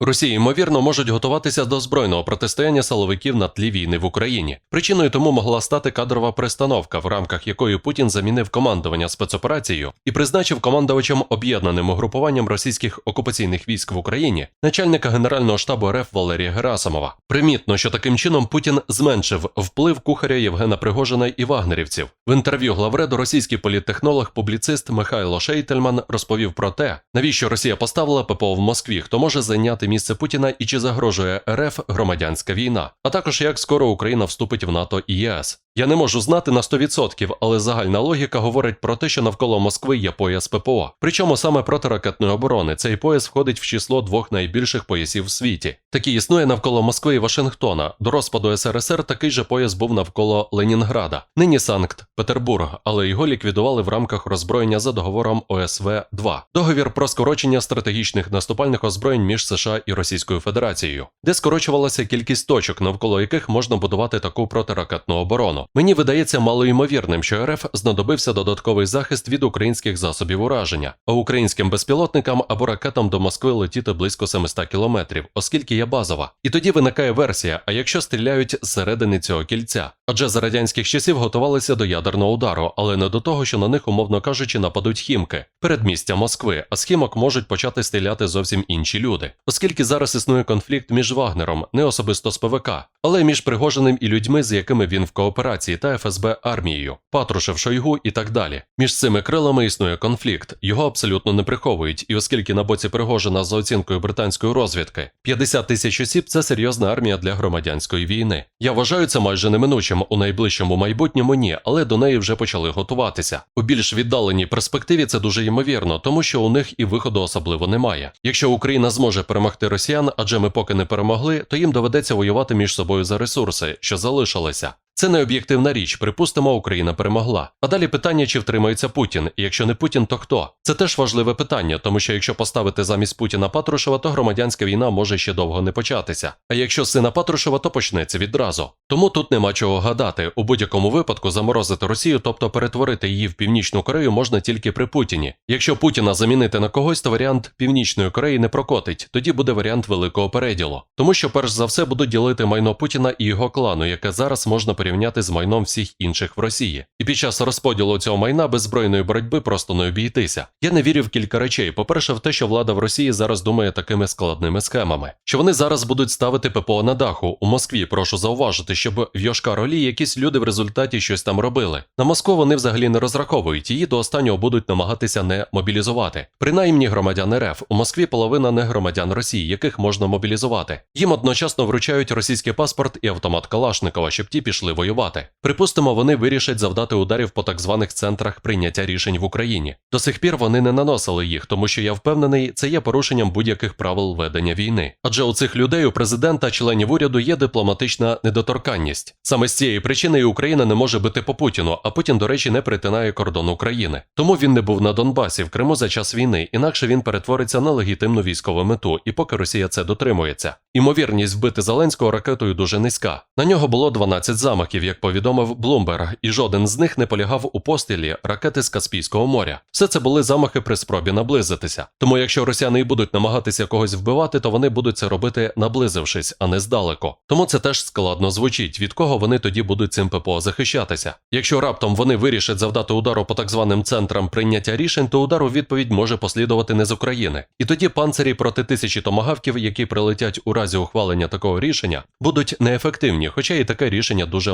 Росії, ймовірно, можуть готуватися до збройного протистояння силовиків на тлі війни в Україні. Причиною тому могла стати кадрова перестановка, в рамках якої Путін замінив командування спецоперацією і призначив командувачем об'єднаним угрупуванням російських окупаційних військ в Україні начальника генерального штабу РФ Валерія Герасимова. Примітно, що таким чином Путін зменшив вплив кухаря Євгена Пригожина і вагнерівців. В інтерв'ю главреду російський політтехнолог-публіцист Михайло Шейтельман розповів про те, навіщо Росія поставила ППО в Москві, хто може зайняти місце Путіна і чи загрожує РФ громадянська війна, а також як скоро Україна вступить в НАТО і ЄС. Я не можу знати на 100%, але загальна логіка говорить про те, що навколо Москви є пояс ППО. Причому саме протиракетної оборони цей пояс входить в число двох найбільших поясів в світі. Такий існує навколо Москви і Вашингтона. До розпаду СРСР такий же пояс був навколо Ленінграда, нині Санкт-Петербург, але його ліквідували в рамках роззброєння за договором ОСВ 2 договір про скорочення стратегічних наступальних озброєнь між США і Російською Федерацією, де скорочувалася кількість точок, навколо яких можна будувати таку протиракетну оборону. Мені видається малоймовірним, що РФ знадобився додатковий захист від українських засобів ураження, а українським безпілотникам або ракетам до Москви летіти близько 700 кілометрів, оскільки є базова. І тоді виникає версія: а якщо стріляють зсередини цього кільця? Адже за радянських часів готувалися до ядерного удару, але не до того, що на них, умовно кажучи, нападуть хімки передмістя Москви, а з хімок можуть почати стріляти зовсім інші люди, оскільки зараз існує конфлікт між Вагнером, не особисто з ПВК, але між Пригожиним і людьми, з якими він в кооперації та ФСБ армією, Патрушев Шойгу і так далі. Між цими крилами існує конфлікт, його абсолютно не приховують, і оскільки на боці Пригожина за оцінкою британської розвідки 50 тисяч осіб це серйозна армія для громадянської війни. Я вважаю це майже неминучим у найближчому майбутньому ні, але до неї вже почали готуватися. У більш віддаленій перспективі це дуже ймовірно, тому що у них і виходу особливо немає. Якщо Україна зможе перемогти росіян, адже ми поки не перемогли, то їм доведеться воювати між собою за ресурси, що залишилися. Це не об'єктивна річ, припустимо, Україна перемогла. А далі питання, чи втримається Путін, і якщо не Путін, то хто? Це теж важливе питання, тому що якщо поставити замість Путіна Патрушева, то громадянська війна може ще довго не початися. А якщо сина Патрушева, то почнеться відразу. Тому тут нема чого гадати. У будь-якому випадку заморозити Росію, тобто перетворити її в Північну Корею, можна тільки при Путіні. Якщо Путіна замінити на когось, то варіант Північної Кореї не прокотить. Тоді буде варіант великого переділу. Тому що перш за все будуть ділити майно Путіна і його клану, яке зараз можна порівняти з майном всіх інших в Росії. І під час розподілу цього майна без збройної боротьби просто не обійтися. Я не вірю в кілька речей. По-перше, в те, що влада в Росії зараз думає такими складними схемами, що вони зараз будуть ставити ППО на даху у Москві. Прошу зауважити, щоб в Йошкар-Олі якісь люди в результаті щось там робили. На Москву вони взагалі не розраховують, її до останнього будуть намагатися не мобілізувати. Принаймні громадян РФ у Москві половина не громадян Росії, яких можна мобілізувати. Їм одночасно вручають російський паспорт і автомат Калашникова, щоб ті пішли воювати. Припустимо, вони вирішать завдати ударів по так званих центрах прийняття рішень в Україні. До сих пір вони не наносили їх, тому що я впевнений, це є порушенням будь-яких правил ведення війни. Адже у цих людей, у президента, членів уряду є дипломатична недоторканність. Саме з цієї причини і Україна не може бити по Путіну, а Путін, до речі, не притинає кордон України. Тому він не був на Донбасі в Криму за час війни, інакше він перетвориться на легітимну військову мету, і поки Росія це дотримується. Імовірність вбити Зеленського ракетою дуже низька. На нього було 12 замахів, як повідомив Блумберг, і жоден з них не полягав у постілі ракети з Каспійського моря. Все це були замахи при спробі наблизитися. Тому, якщо росіяни і будуть намагатися когось вбивати, то вони будуть це робити наблизившись, а не здалеку. Тому це теж складно звучить, від кого вони тоді будуть цим ППО захищатися. Якщо раптом вони вирішать завдати удару по так званим центрам прийняття рішень, то удар у відповідь може послідувати не з України. І тоді панцирі проти тисячі томагавків, які прилетять у разі ухвалення такого рішення, будуть неефективні, хоча і таке рішення дуже